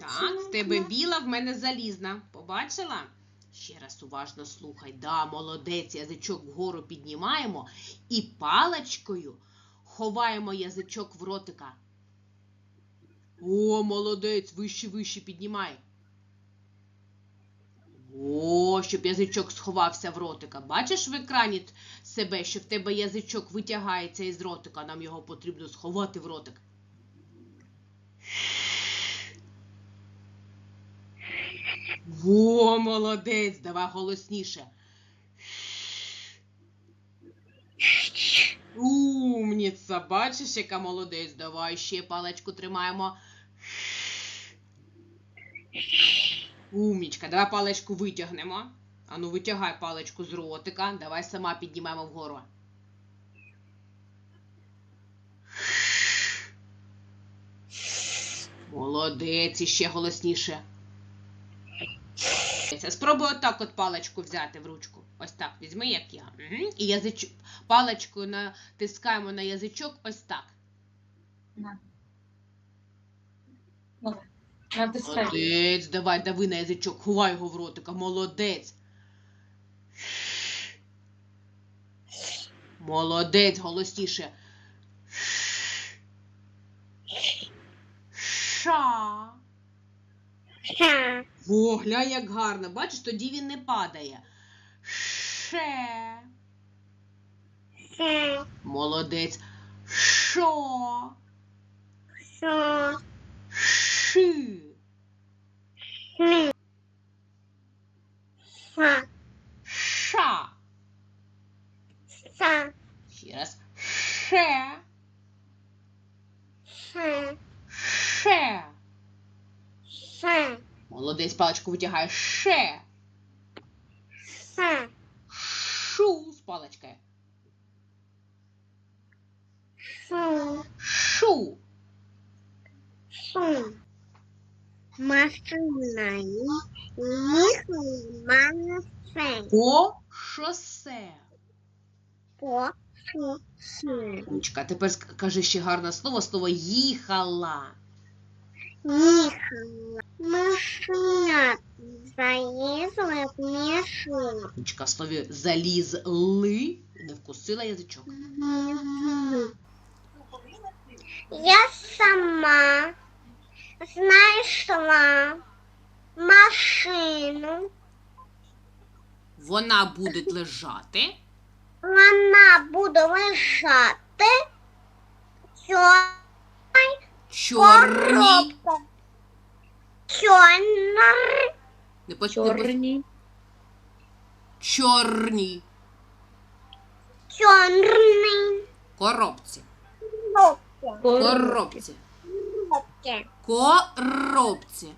Так, в тебе біла, в мене залізна. Побачила? Ще раз уважно слухай. Да, молодець, язичок вгору піднімаємо і паличкою ховаємо язичок в ротика. О, молодець, вище, вище піднімай. О, щоб язичок сховався в ротика. Бачиш в екрані себе, що в тебе язичок витягається із ротика, нам його потрібно сховати в ротик. Во, молодець, давай голосніше. Умніця, бачиш, яка молодець. Давай ще паличку тримаємо. Умнічка, давай паличку витягнемо. Ану, витягай паличку з ротика. Давай сама піднімаємо вгору. Молодець, і ще голосніше. Спробуй отак от паличку взяти в ручку. Ось так, візьми, як я. Угу. І язич... паличкою натискаємо на язичок ось так. На. Давай. Натискай. Молодець, давай, дави на язичок, ховай його в ротика. Молодець. Молодець, голосніше. Ша. Ша. О, глянь, як гарно. Бачиш, тоді він не падає. Ше. Ше. Молодець. Шо. Шо. Ши. Ши. Ша. Ша. Ша. Ще раз. Ше. Ша. Ше. Ша. Молодець, паличку витягає. Ше. Ша. Шу з паличкою. Шу. Шу. Шу. Машина. Їх манесе. По шосе. По шосе. Умничка, тепер кажи ще гарне слово, слово їхала. Їхала. Машина. Залізла в мішок. В слові залізли. Не вкусила язичок. Я сама знайшла машину. Вона буде лежати. Вона буде лежати чорний Чорні. Чорний. Не по- не по- Чорні. Чорні. Чорний. Коробці. Коробки. Коробці. Коробки. Коробці.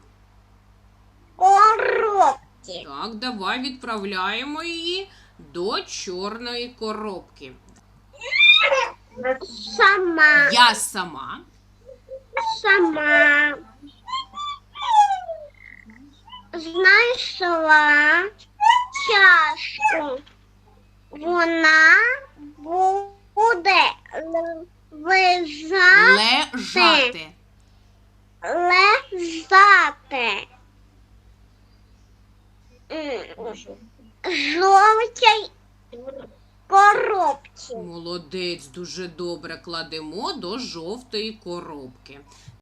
Коробки. Так, давай відправляємо її до чорної коробки. Сама. Я Сама. Вона буде лежати. лежати. Лежати. Жовтій коробці. Молодець, дуже добре кладемо до жовтої коробки.